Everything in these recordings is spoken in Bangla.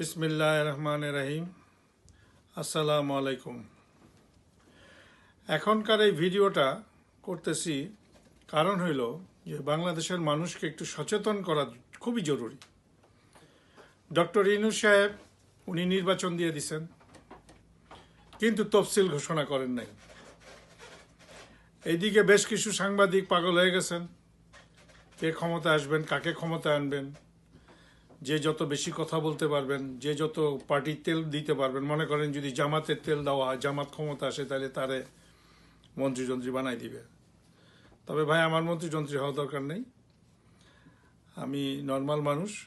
বিসমিল্লাহ রহমান রাহিম আসসালামু আলাইকুম এখনকার এই ভিডিওটা করতেছি কারণ হইল যে বাংলাদেশের মানুষকে একটু সচেতন করা খুবই জরুরি। ডক্টর ইনু সাহেব, উনি নির্বাচন দিয়ে দিছেন, কিন্তু তফসিল ঘোষণা করেন নাই। এইদিকে বেশ কিছু সাংবাদিক পাগল হয়ে গেছেন। কে ক্ষমতা আসবেন, কাকে ক্ষমতা আনবেন যে যত বেশি কথা বলতে পারবেন, যে যত পার্টির তেল দিতে পারবেন, মনে করেন যদি জামাতের তেল দেওয়া হয়, জামাত ক্ষমতা আসে, তাহলে তারে মন্ত্রীযন্ত্রী বানাই দিবে। তবে ভাই, আমার মন্ত্রীযন্ত্রী হওয়া দরকার নেই। আমি নর্মাল মানুষ,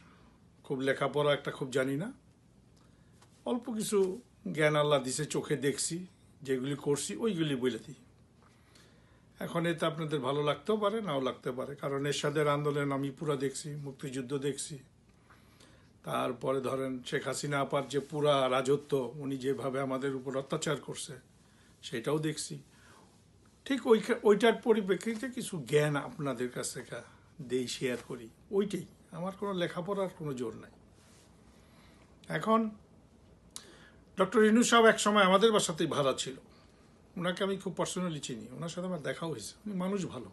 খুব লেখাপড়া একটা খুব জানি না। অল্প কিছু জ্ঞান আল্লাহ দিছে, চোখে দেখছি, যেগুলি করছি, ওইগুলি বলে দিই। এখন এতে আপনাদের ভালো লাগতেও পারে, নাও লাগতে পারে। কারণ এরশাদের আন্দোলন আমি পুরা দেখছি, মুক্তিযুদ্ধ দেখছি। তারপরে ধরেন শেখ হাসিনা আপার যে পুরা রাজত্ব, উনি যেভাবে আমাদের উপর অত্যাচার করছে, সেটাও দেখছি। ঠিক ওই ওইটার পরিপ্রেক্ষিতে কিছু জ্ঞান আপনাদের কাছ থেকে দেই শেয়ার করি। ওইটাই। আমার কোনো লেখাপড়ার কোনো জোর নাই। এখন ডক্টর ইনু সাহেব এক সময় আমাদের বাসাতেই ভাড়া ছিল। ওনাকে আমি খুব পার্সোনালি চিনি। ওনার সাথে আমার দেখাও হয়েছে। উনি মানুষ ভালো।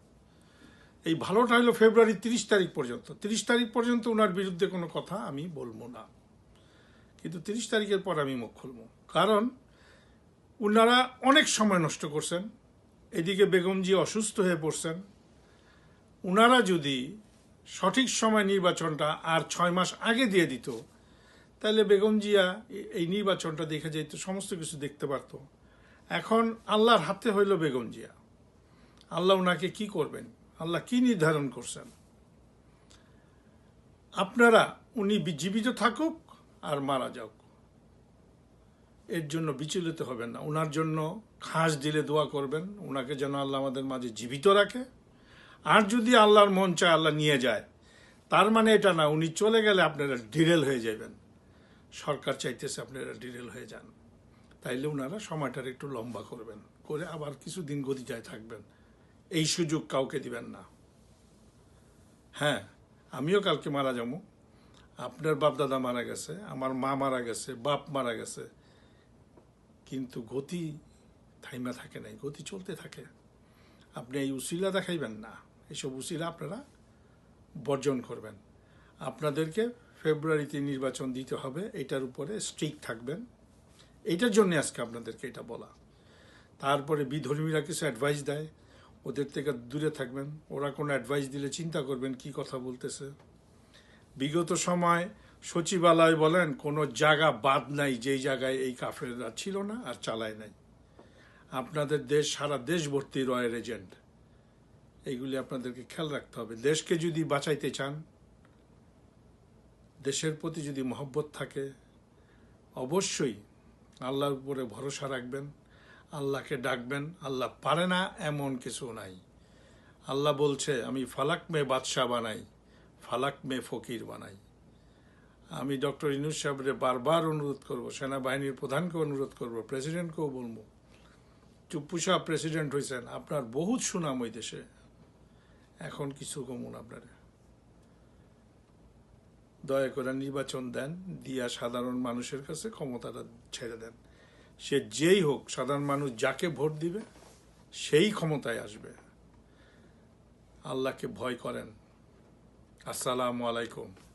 এই ভালোটা হলো ফেব্রুয়ারি তিরিশ তারিখ পর্যন্ত। তিরিশ তারিখ পর্যন্ত ওনার বিরুদ্ধে কোনো কথা আমি বলব না। কিন্তু তিরিশ তারিখের পর আমি মুখ খুলবো। কারণ ওনারা অনেক সময় নষ্ট করছেন। এদিকে বেগমজি অসুস্থ হয়ে পড়ছেন। ওনারা যদি সঠিক সময় নির্বাচনটা আর ছয় মাস আগে দিয়ে দিত, তাহলে বেগমজিয়া এই নির্বাচনটা দেখে যেত, সমস্ত কিছু দেখতে পারত। এখন আল্লাহর হাতে হইল বেগমজিয়া। আল্লাহ ওনাকে কি করবেন? আল্লাহ কি নির্ধারণ করছেন? আপনারা, উনি জীবিত থাকুক আর মারা যাক। এর জন্য বিচলিত হবেন না। ওনার জন্য খাস দিলে দোয়া করবেন। ওনাকে যেন আল্লাহ আমাদের মাঝে জীবিত রাখে। আর যদি আল্লাহর মন চায়, আল্লাহ নিয়ে যায়। তার মানে এটা না, উনি চলে গেলে আপনারা ডিরেল হয়ে যাবেন। সরকার চাইতেছে আপনারা ডিরেল হয়ে যান। তাইলে ওনারা সময়টার একটু লম্বা করবেন। করে আবার কিছু কিছুদিন গদিটায় থাকবেন। এই সুযোগ কাউকে দিবেন না। হ্যাঁ আমিও কালকে মারা যাব। আপনার বাপ দাদা মারা গেছে, আমার মা মারা গেছে, বাপ মারা গেছে। কিন্তু গতি থাইমা থাকে নাই, গতি চলতে থাকে। আপনি এই উসিলা দেখাইবেন না এইসব উসিলা আপনারা বর্জন করবেন। আপনাদেরকে ফেব্রুয়ারিতে নির্বাচন দিতে হবে, এটার উপরে স্ট্রিক থাকবেন। এইটার জন্য আজকে আপনাদেরকে এটা বলা। তারপরে বিধর্মীরা কিছু অ্যাডভাইস দেয় ওদের থেকে দূরে থাকবেন। ওরা কোনো অ্যাডভাইস দিলে চিন্তা করবেন কি কথা বলতেছে। বিগত সময় সচিবালয় বলেন, কোনো জায়গা বাদ নাই, যেই জায়গায় এই কাফেররা ছিল না আর চালায় নাই। আপনাদের দেশ, সারা দেশ ভর্তি রয়ের এজেন্ট এইগুলি আপনাদেরকে খেয়াল রাখতে হবে। দেশকে যদি বাঁচাইতে চান, দেশের প্রতি যদি মহব্বত থাকে, অবশ্যই আল্লাহর উপরে ভরসা রাখবেন। আল্লাহকে ডাকবেন, আল্লাহ পারে না এমন কিছু নাই। আল্লাহ বলছে, আমি ফালাক মে বাদশাহ বানাই ফালাক মে ফকির বানাই। আমি ডক্টর ইনুস সাহেবরে বারবার অনুরোধ করব, সেনাবাহিনীর প্রধানকে অনুরোধ করব, প্রেসিডেন্টকেও বলব। চুপ্পু সাহেব প্রেসিডেন্ট হয়েছেন আপনার বহুত সুনাম ওই দেশে। এখন কিছু কমুন আপনারা। দয়া করে নির্বাচন দেন, দিয়া সাধারণ মানুষের কাছে ক্ষমতাটা ছেড়ে দেন। সে যেই হোক, সাধারণ মানুষ যাকে ভোট দিবে, সেই ক্ষমতায় আসবে। আল্লাহকে ভয় করেন। আসসালামু আলাইকুম।